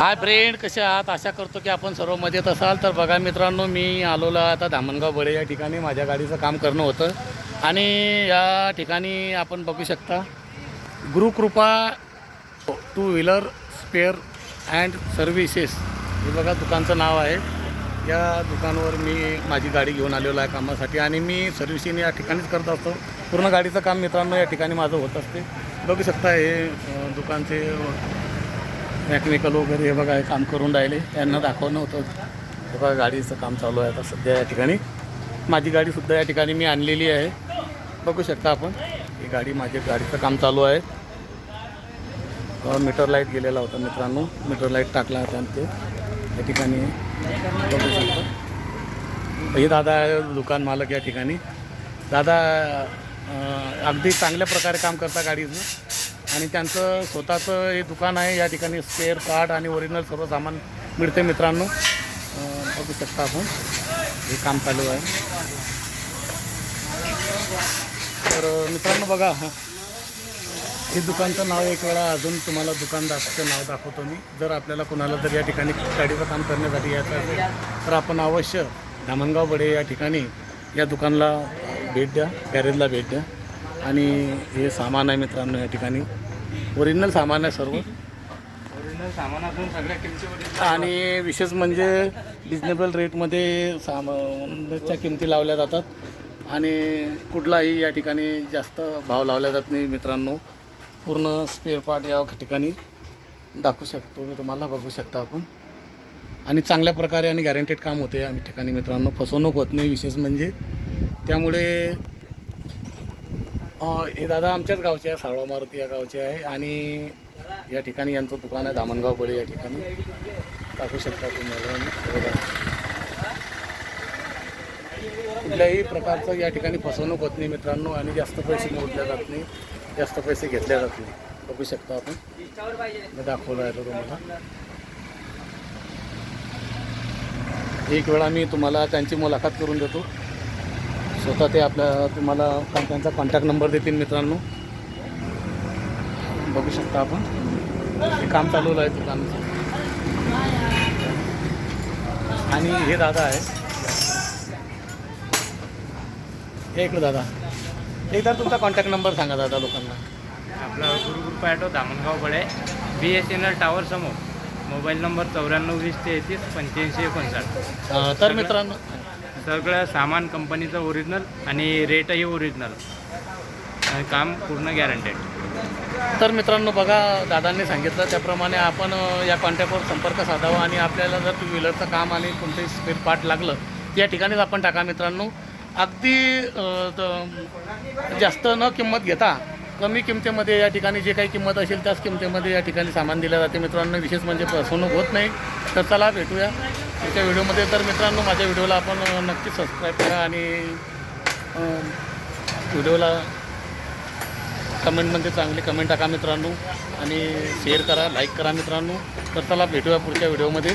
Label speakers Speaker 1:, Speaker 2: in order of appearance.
Speaker 1: Hi friend कसे आहात? आशा करतो की आपण सर्व मजेत असाल. तर बघा मित्रांनो मी आलोला आता धामणगाव बडे या ठिकाणी माझ्या गाडीचं काम करणं होतं. आणि या ठिकाणी आपण बघू शकता Gurukripa two wheeler spare and services हे बघा दुकानचं नाव आहे. या दुकानावर मी माझी गाडी घेऊन आलेलो आहे कामासाठी आणि मी सर्व्हिसिंग या ठिकाणीच करत असतो. पूर्ण गाडीचं काम मित्रांनो या ठिकाणी माझं होत असते. बघू शकता हे दुकानचे मेकॅनिकल वगैरे हे बघा हे काम करून राहिले. यांना दाखवणं होतं हे बघा गाडीचं काम चालू आहे आता सध्या या ठिकाणी. माझी गाडीसुद्धा या ठिकाणी मी आणलेली आहे. बघू शकता आपण. ही गाडी माझ्या गाडीचं काम चालू आहे. मीटर लाइट गेलेला होता मित्रांनो. मीटर लाइट टाकला होता आणि ते या ठिकाणी बघू शकता. हे दादा दुकान मालक या ठिकाणी. दादा अगदी चांगल्या प्रकारे काम करता गाडीचं. आणि त्यांचं स्वतःचं हे दुकान आहे या ठिकाणी स्पेअर पार्ट आणि ओरिजिनल सर्व सामान मिळते मित्रांनो. बघू शकता आपण. हे काम चालू आहे. तर मित्रांनो बघा हे. दुकानचं नाव एक वेळा अजून तुम्हाला दुकानदाराचं नाव दाखवतो मी. जर आपल्याला कोणाला जर या ठिकाणी गाडीचं काम करण्यासाठी यायचं असेल तर आपण अवश्य धामणगाव बडे या ठिकाणी या दुकानला भेट द्या गॅरेजला भेट द्या. आणि हे सामान आहे मित्रांनो या ठिकाणी. ओरिजिनल सामान आहे सर्व.
Speaker 2: ओरिजिनल सामान असून सगळ्या किमतीमध्ये
Speaker 1: आणि विशेष म्हणजे रिजनेबल रेटमध्ये सामानाच्या किमती लावल्या जातात. आणि कुठलाही या ठिकाणी जास्त भाव लावला जात नाही मित्रांनो. पूर्ण स्पेअर पार्ट या ठिकाणी दाखवू शकतो. मी तुम्हाला बघू शकता आपण. आणि चांगल्या प्रकारे आणि गॅरंटेड काम होते या ठिकाणी मित्रांनो. फसवणूक होत नाही विशेष म्हणजे. त्यामुळे हे दादा आमच्याच गावचे आहे साळवा मारुती या गावचे आहे. आणि या ठिकाणी यांचं दुकान आहे दामणगाव बळी या ठिकाणी. टाकू शकता तुम्हाला कुठल्याही प्रकारचं या ठिकाणी फसवणूक होत नाही मित्रांनो आणि जास्त पैसे मोजले जात नाही. जास्त पैसे घेतले जात नाही. बघू शकता आपण. मी दाखवलं आहे तुम्हाला. एक वेळा मी तुम्हाला त्यांची मुलाखत करून देतो. स्वतः ते आपल्या तुम्हाला त्यांचा कॉन्टॅक्ट नंबर देतील मित्रांनो. बघू शकता आपण. हे काम चालू आहे दुकानाचं. आणि हे दादा आहे. हे इकडे दादा. एकदा तुमचा कॉन्टॅक्ट नंबर सांगा दादा लोकांना.
Speaker 2: आपला Gurukripa auto Dhamangaon Bale B S N L tower समोर. मोबाईल नंबर चौऱ्याण्णव वीस तेहतीस पंच्याऐंशी एकोणसाठ.
Speaker 1: तर मित्रांनो
Speaker 2: सगळं सामान कंपनीचं ओरिजिनल आणि रेटही ओरिजिनल आणि काम पूर्ण गॅरंटेड
Speaker 1: तर मित्रांनो बघा दादांनी सांगितलं त्याप्रमाणे आपण या कॉन्टॅक्टवर संपर्क साधावा आणि आपल्याला जर टू व्हीलरचं काम आणि कोणतेही स्पेअर पार्ट लागलं या ठिकाणीच आपण टाका मित्रांनो. अगदी जास्त न किंमत घेता कमी किमतीमध्ये या ठिकाणी जे काही किंमत असेल त्याच किमतीमध्ये या ठिकाणी सामान दिलं जाते. मित्रांनो विशेष म्हणजे फसवणूक होत नाही. तर चला भेटूया पुढच्या व्हिडिओमध्ये. तर मित्रांनो माझ्या व्हिडिओला आपण नक्की सबस्क्राईब करा आणि व्हिडिओला कमेंटमध्ये चांगली कमेंट टाका मित्रांनो. आणि शेअर करा लाईक करा मित्रांनो. तर चला भेटूया पुढच्या व्हिडिओमध्ये.